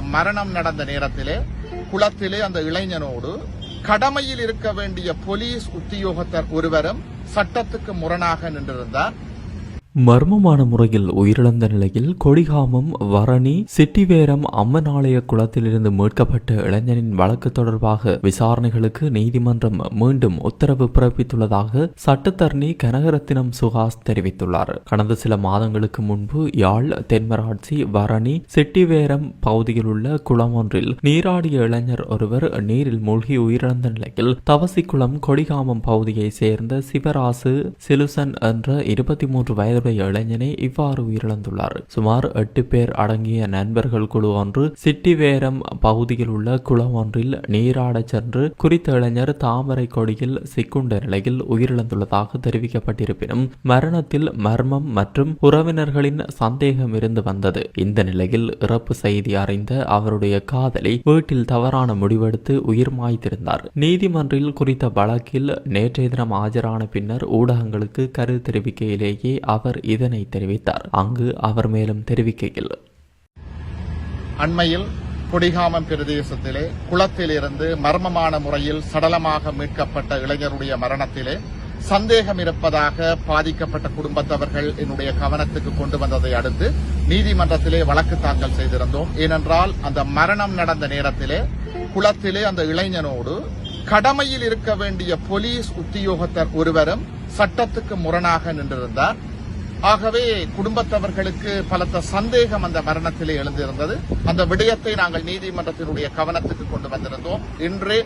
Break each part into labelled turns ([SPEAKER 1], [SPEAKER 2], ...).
[SPEAKER 1] மரணம் நடந்த நேரத்திலே குளத்திலே அந்த இளைஞனோடு கடமையில் இருக்க வேண்டிய போலீஸ் உத்தியோகத்தர் ஒருவரும் சட்டத்துக்கு முரணாக நின்றிருந்தார்.
[SPEAKER 2] மர்மமான முறையில் உயிரிழந்த நிலையில் கொடிகாமம் வரணி சிட்டிவேரம் அம்மன் ஆலய குளத்திலிருந்து மீட்கப்பட்ட இளைஞனின் வழக்கு தொடர்பாக விசாரணைகளுக்கு நீதிமன்றம் மீண்டும் உத்தரவு பிறப்பித்துள்ளதாக சட்டத்தரணி கனகரத்தினம் சுஹாஸ் தெரிவித்துள்ளார். கடந்த சில மாதங்களுக்கு முன்பு யாழ் தென்மராட்சி வரணி சிட்டிவேரம் பகுதியில் உள்ள குளம் ஒன்றில் நீராடிய இளைஞர் ஒருவர் நீரில் மூழ்கி உயிரிழந்த நிலையில் தவசிக்குளம் கொடிகாமம் பகுதியைச் சேர்ந்த சிவராசு சிலுசன் என்ற இருபத்தி மூன்று வயது வயதுடைய இளைஞனே இவ்வாறு உயிரிழந்துள்ளார். சுமார் எட்டு பேர் அடங்கிய நண்பர்கள் குழு ஒன்று சிட்டிவேரம் பகுதியில் உள்ள குளம் ஒன்றில் நீராடச் சென்று குறித்த இளைஞர் தாமரை கொடியில் சிக்குண்ட நிலையில் உயிரிழந்துள்ளதாக தெரிவிக்கப்பட்டிருப்பினும் மரணத்தில் மர்மம் மற்றும் உறவினர்களின் சந்தேகம் இருந்து வந்தது. இந்த நிலையில் இறப்பு செய்தி அறிந்த அவருடைய காதலி வீட்டில் தவறான முடிவெடுத்து உயிர் மாய்த்திருந்தார். நீதிமன்றில் குறித்த வழக்கில் நேற்றைய தினம் ஆஜரான பின்னர் ஊடகங்களுக்கு கருத்து தெரிவிக்கையிலேயே அவர் அவர் இதனை தெரிவித்தார். அங்கு அவர் மேலும் தெரிவிக்கையில்
[SPEAKER 1] அண்மையில் கொடிகாமம் பிரதேசத்திலே குளத்திலிருந்து மர்மமான முறையில் சடலமாக மீட்கப்பட்ட இளைஞருடைய மரணத்திலே சந்தேகம் இருப்பதாக பாதிக்கப்பட்ட குடும்பத்தவர்கள் என்னுடைய கவனத்துக்கு கொண்டு வந்ததை அடுத்து நீதிமன்றத்திலே வழக்கு தாக்கல் செய்திருந்தோம். ஏனென்றால் அந்த மரணம் நடந்த நேரத்திலே குளத்திலே அந்த இளைஞனோடு கடமையில் இருக்க வேண்டிய போலீஸ் உத்தியோகத்தர் ஒருவரும் சட்டத்துக்கு முரணாக நின்றிருந்தார். ஆகவே குடும்பத்தவர்களுக்கு பலத்த சந்தேகம் அந்த மரணத்திலே எழுந்திருந்தது. அந்த விடயத்தை நாங்கள் நீதிமன்றத்தினுடைய கவனத்துக்கு கொண்டு வந்திருந்தோம். இன்று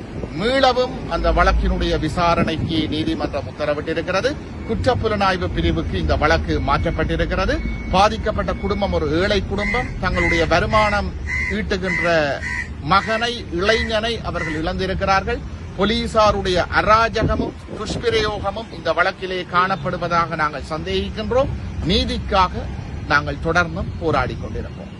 [SPEAKER 1] மீளவும் அந்த வழக்கினுடைய விசாரணைக்கு நீதிமன்றம் உத்தரவிட்டிருக்கிறது. குற்றப்புலனாய்வு பிரிவுக்கு இந்த வழக்கு மாற்றப்பட்டிருக்கிறது. பாதிக்கப்பட்ட குடும்பம் ஒரு ஏழை குடும்பம். தங்களுடைய வருமானம் ஈட்டுகின்ற மகனை இளைஞனை அவர்கள் இழந்திருக்கிறார்கள். போலீசாருடைய அராஜகமும் துஷ்பிரயோகமும் இந்த வழக்கிலே காணப்படுவதாக நாங்கள் சந்தேகிக்கின்றோம். நீதிக்காக நாங்கள் தொடர்ந்தும் போராடி கொண்டிருப்போம்.